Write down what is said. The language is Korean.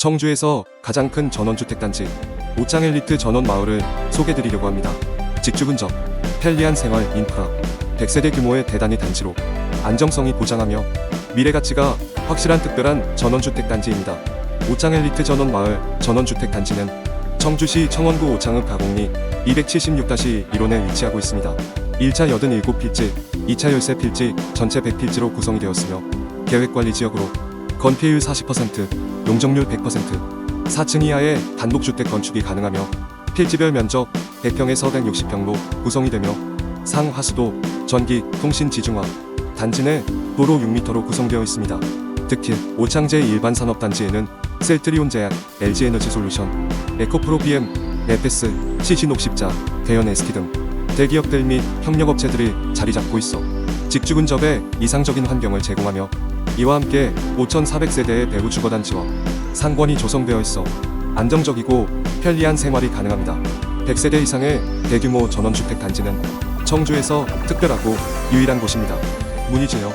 청주에서 가장 큰 전원주택단지 오창 엘리트 전원 마을을 소개드리려고 합니다. 직주 근접, 편리한 생활 인프라, 100세대 규모의 대단위 단지로 안정성이 보장하며 미래 가치가 확실한 특별한 전원주택단지입니다. 오창 엘리트 전원 마을 전원주택단지는 청주시 청원구 오창읍 가공리 276-1호에 위치하고 있습니다. 1차 87필지, 2차 13필지, 전체 100필지로 구성이 되었으며 계획관리 지역으로 건폐율 40%, 용적률 100%, 4층 이하의 단독주택 건축이 가능하며 필지별 면적 100평에서 160평로 구성이 되며 상하수도, 전기, 통신 지중화, 단지 내 도로 6m로 구성되어 있습니다. 특히 오창제 일반 산업단지에는 셀트리온 제약, LG 에너지 솔루션, 에코프로 BM, 에페스, CG녹십자, 대현 ST 등 대기업들 및 협력업체들이 자리 잡고 있어 직주 근접에 이상적인 환경을 제공하며 이와 함께 5,400세대의 배후 주거단지와 상권이 조성되어 있어 안정적이고 편리한 생활이 가능합니다. 100세대 이상의 대규모 전원주택 단지는 청주에서 특별하고 유일한 곳입니다. 문의 주요